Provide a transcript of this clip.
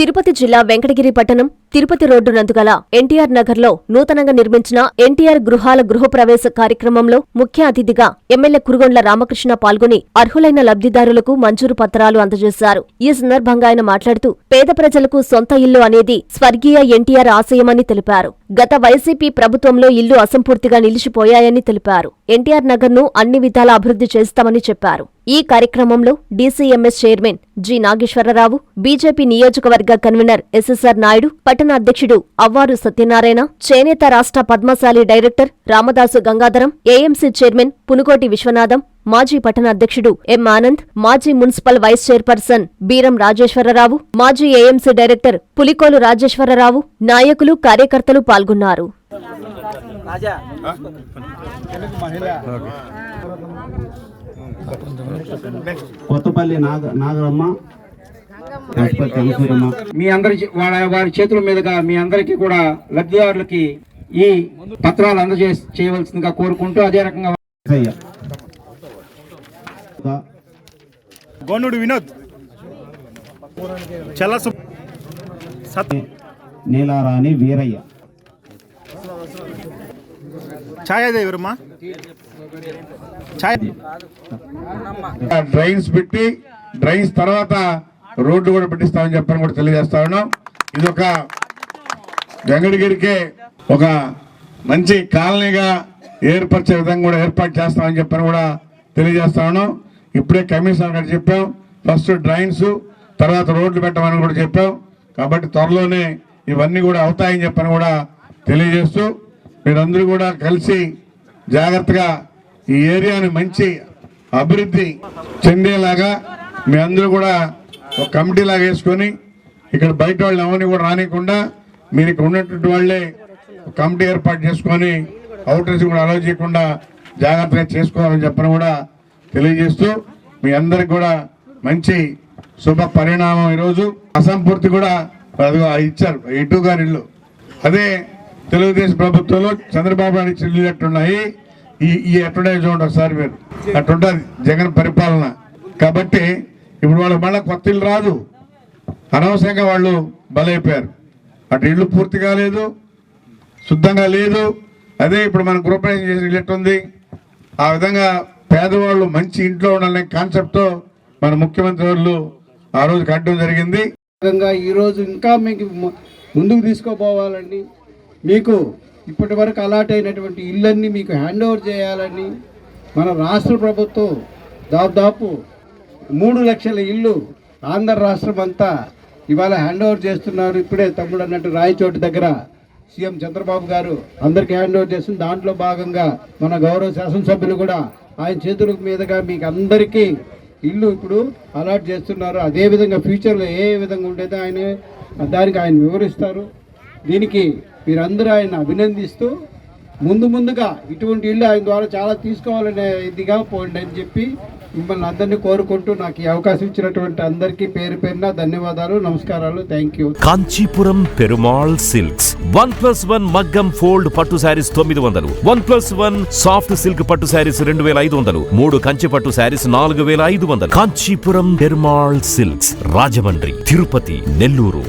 తిరుపతి జిల్లా వెంకటగిరి పట్టణం తిరుపతి రోడ్డు నందుగల ఎన్టీఆర్ నగర్లో నూతనంగా నిర్మించిన ఎన్టీఆర్ గృహాల గృహప్రవేశ కార్యక్రమంలో ముఖ్య అతిథిగా ఎమ్మెల్యే కురుగొండ్ల రామకృష్ణ పాల్గొని అర్హులైన లబ్ధిదారులకు మంజూరు పత్రాలు అందజేశారు. ఈ సందర్భంగా ఆయన మాట్లాడుతూ పేద ప్రజలకు సొంత ఇల్లు అనేది స్వర్గీయ ఎన్టీఆర్ ఆశయమని తెలిపారు. గత వైసీపీ ప్రభుత్వంలో ఇల్లు అసంపూర్తిగా నిలిచిపోయాయని తెలిపారు. ఎన్టీఆర్ నగర్ను అన్ని విధాలా అభివృద్ధి చేస్తామని చెప్పారు. ఈ కార్యక్రమంలో DCMS chairman G Nageswara Rao BJP నియోజకవర్గ కన్వీనర్ ఎస్ఎస్ఆర్ నాయుడు పట్టణ అధ్యక్షుడు అవ్వారు సత్యనారాయణ చేనేత రాష్ట్ర Padmashali director Ramadasu Gangadharam AMC chairman Punukoti Viswanatham మాజీ పట్టణ అధ్యక్షుడు ఎం ఆనంద్ మాజీ municipal vice chairperson Beeram Rajeswara Rao మాజీ ఏఎంసీ డైరెక్టర్ పులికోలు రాజేశ్వరరావు నాయకులు కార్యకర్తలు పాల్గొన్నారు. కొత్తపల్లి నాగరమ్మ మీ అందరి వారి చేతుల మీదుగా మీ అందరికీ కూడా లబ్ధిదారులకి ఈ పత్రాలు అందజే చేయవలసిందిగా కోరుకుంటూ అదే రకంగా. గోనుడు వినోద్. చల్ల సత్ నీలారాణి వీరయ్య. ఛాయాదేవరమ్మా. డ్రైన్స్ పెట్టి డ్రైన్స్ తర్వాత రోడ్డు కూడా పెట్టిస్తామని చెప్పని కూడా తెలియజేస్తా ఉన్నాం. ఇది ఒక వెంకటగిరికే ఒక మంచి కాలనీగా ఏర్పరిచే విధంగా కూడా ఏర్పాటు చేస్తామని చెప్పని కూడా తెలియజేస్తా ఉన్నాం. ఇప్పుడే కమిషనర్ గారు చెప్పాం ఫస్ట్ డ్రైన్స్ తర్వాత రోడ్లు పెట్టమని కూడా చెప్పాం. కాబట్టి త్వరలోనే ఇవన్నీ కూడా అవుతాయని చెప్పని కూడా తెలియజేస్తూ మీరందరూ కూడా కలిసి జాగ్రత్తగా ఈ ఏరియాని మంచి అభివృద్ధి చెందేలాగా మీ అందరూ కూడా ఒక కమిటీ లాగా వేసుకొని ఇక్కడ బయట వాళ్ళు ఎవరిని కూడా రానియకుండా మీరు ఇక్కడ ఉన్నటువంటి వాళ్ళే ఒక కమిటీ ఏర్పాటు చేసుకొని అవుటర్స్ కూడా అలో చేయకుండా జాగ్రత్తగా చేసుకోవాలని చెప్పని కూడా తెలియజేస్తూ మీ అందరికి కూడా మంచి శుభ పరిణామం ఈరోజు. అసంపూర్తి కూడా ఇచ్చారు ఇటు గారి ఇల్లు. అదే తెలుగుదేశం ప్రభుత్వంలో చంద్రబాబు నాయుడు ఇచ్చిన ఇల్లు ఎట్టున్నాయి ఈ ఈ ఎట్టున్నాయి చూడండి ఒకసారి మీరు. అట్టుంటుంది జగన్ పరిపాలన. కాబట్టి ఇప్పుడు వాళ్ళు మళ్ళీ కొత్త ఇల్లు రాదు. అనవసరంగా వాళ్ళు బలైపోయారు. అటు ఇల్లు పూర్తి కాలేదు శుద్ధంగా లేదు. అదే ఇప్పుడు మన గృహప్రవేశం చేసిన ఇల్లు ఎట్టుంది ఆ విధంగా పేదవాళ్ళు మంచి ఇంట్లో ఉండాలనే కాన్సెప్ట్తో మన ముఖ్యమంత్రి వాళ్ళు ఆ రోజు కట్టడం జరిగింది. విధంగా ఈరోజు ఇంకా మీకు ముందుకు తీసుకోపోవాలండి మీకు ఇప్పటి వరకు అలాట్ అయినటువంటి ఇళ్ళన్నీ మీకు హ్యాండ్ ఓవర్ చేయాలని మన రాష్ట్ర ప్రభుత్వం దాదాపు మూడు లక్షల ఇల్లు ఆంధ్ర రాష్ట్రం అంతా ఇవాళ హ్యాండ్ ఓవర్ చేస్తున్నారు. ఇప్పుడే తమ్ముడు అన్నట్టు రాయచోటి దగ్గర సీఎం చంద్రబాబు గారు అందరికీ హ్యాండ్ ఓవర్ చేస్తుంది. దాంట్లో భాగంగా మన గౌరవ శాసనసభ్యులు కూడా ఆయన చేతుల మీదుగా మీకు అందరికీ ఇల్లు ఇప్పుడు అలాట్ చేస్తున్నారు. అదేవిధంగా ఫ్యూచర్లో ఏ విధంగా ఉండేదో ఆయన దానికి ఆయన వివరిస్తారు. దీనికి మీరందరూ ఆయన అభినందిస్తూ ముందు ముందుగా ఇటువంటి ఇల్లు ఆయన ద్వారా చాలా తీసుకోవాలనే ఇదిగా పోండి అని చెప్పి మిమ్మల్ని అందరినీ కోరుకుంటూ నాకు ఈ అవకాశం ఇచ్చినటువంటి అందరికీ పేరు పేరున ధన్యవాదాలు నమస్కారాలు thank you Kanchipuram Perumal Silks. One plus one మగ్గం ఫోల్డ్ పట్టు శారీస్ తొమ్మిది వందలు. One plus one soft silk పట్టు శారీస్ రెండు వేల ఐదు వందలు. మూడు కంచి పట్టు శారీస్ నాలుగు వేల ఐదు వందలు. కాంచీపురం పెరుమాళ్ సిల్క్స్ రాజమండ్రి తిరుపతి నెల్లూరు.